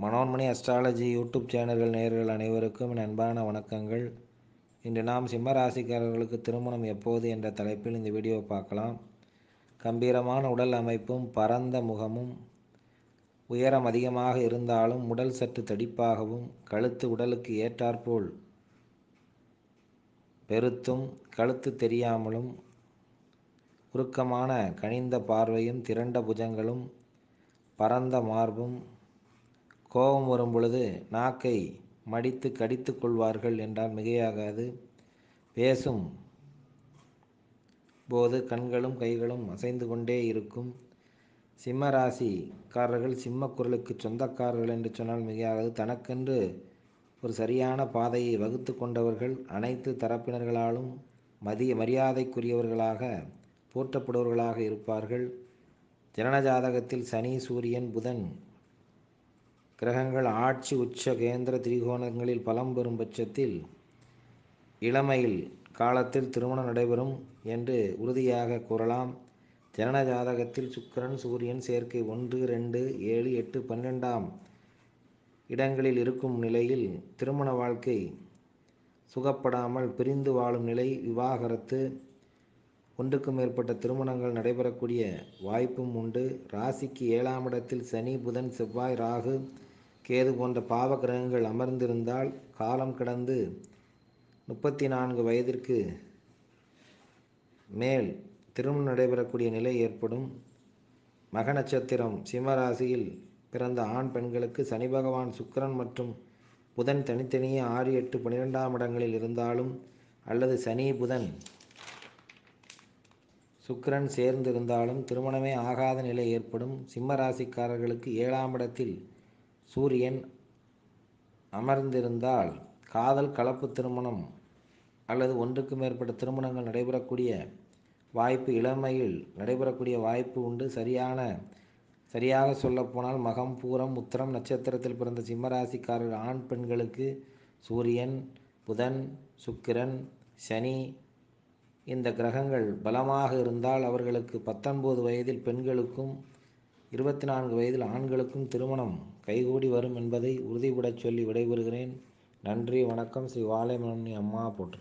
Manonmani astrology YouTube சேனல்கள் நேயர்கள் அனைவருக்கும் என் அன்பான வணக்கங்கள். இன்று நாம் சிம்ம ராசிக்காரர்களுக்கு திருமணம் எப்போது என்ற தலைப்பில் இந்த வீடியோ பார்க்கலாம். கம்பீரமான உடல் அமைப்பும் பரந்த முகமும் உயரம் அதிகமாக இருந்தாலும் உடல் சற்று தடிப்பாகவும் கழுத்து உடலுக்கு ஏற்றாற்போல் பெருத்தும் கழுத்து தெரியாமலும் உருக்கமான கனிந்த பார்வையும் திரண்ட புஜங்களும் பரந்த மார்பும் கோபம் வரும் பொழுது நாக்கை மடித்து கடித்து கொள்வார்கள் என்றால் மிகையாகாது. பேசும் போது கண்களும் கைகளும் அசைந்து கொண்டே இருக்கும். சிம்ம ராசிக்காரர்கள் சிம்ம குரலுக்கு சொந்தக்காரர்கள் என்று சொன்னால் மிகையாகாது. தனக்கென்று ஒரு சரியான பாதையை வகுத்து கொண்டவர்கள் அனைத்து தரப்பினர்களாலும் மதிய மரியாதைக்குரியவர்களாக போற்றப்படுவர்களாக இருப்பார்கள். ஜனன ஜாதகத்தில் சனி சூரியன் புதன் கிரகங்கள் ஆட்சி உச்ச கேந்திர திரிகோணங்களில் பலம் பெறும் பட்சத்தில் இளமையில் காலத்தில் திருமணம் நடைபெறும் என்று உறுதியாக கூறலாம். ஜனன ஜாதகத்தில் சுக்கரன் சூரியன் சேர்க்கை ஒன்று ரெண்டு ஏழு எட்டு பன்னிரெண்டாம் இடங்களில் இருக்கும் நிலையில் திருமண வாழ்க்கை சுகப்படாமல் பிரிந்து வாழும் நிலை விவாகரத்து. ஒன்றுக்கும் மேற்பட்ட திருமணங்கள் நடைபெறக்கூடிய வாய்ப்பும் உண்டு. ராசிக்கு ஏழாம் இடத்தில் சனி புதன் செவ்வாய் ராகு கேது போன்ற பாவ கிரகங்கள் அமர்ந்திருந்தால் காலம் கடந்து முப்பத்தி நான்கு வயதிற்கு மேல் திருமணம் நடைபெறக்கூடிய நிலை ஏற்படும். மக நட்சத்திரம் சிம்மராசியில் பிறந்த ஆண் பெண்களுக்கு சனி பகவான் சுக்கரன் மற்றும் புதன் தனித்தனியே ஆறு எட்டு பன்னிரெண்டாம் இடங்களில் இருந்தாலும் அல்லது சனி புதன் சுக்கரன் சேர்ந்திருந்தாலும் திருமணமே ஆகாத நிலை ஏற்படும். சிம்ம ராசிக்காரர்களுக்கு ஏழாம் இடத்தில் சூரியன் அமர்ந்திருந்தால் காதல் கலப்பு திருமணம் அல்லது ஒன்றுக்கு மேற்பட்ட திருமணங்கள் நடைபெறக்கூடிய வாய்ப்பு இளமையில் நடைபெறக்கூடிய வாய்ப்பு உண்டு. சரியான சரியாக சொல்லப்போனால் மகம் பூரம் உத்திரம் நட்சத்திரத்தில் பிறந்த சிம்மராசிக்காரர்கள் ஆண் பெண்களுக்கு சூரியன் புதன் சுக்கிரன் சனி இந்த கிரகங்கள் பலமாக இருந்தால் அவர்களுக்கு பத்தொன்பது வயதில் பெண்களுக்கும் இருபத்தி நான்கு வயதில் ஆண்களுக்கும் திருமணம் கைகூடி வரும் என்பதை உறுதிபடச் சொல்லி விடைபெறுகிறேன். நன்றி வணக்கம். ஸ்ரீ வாழைமணி அம்மா போற்று.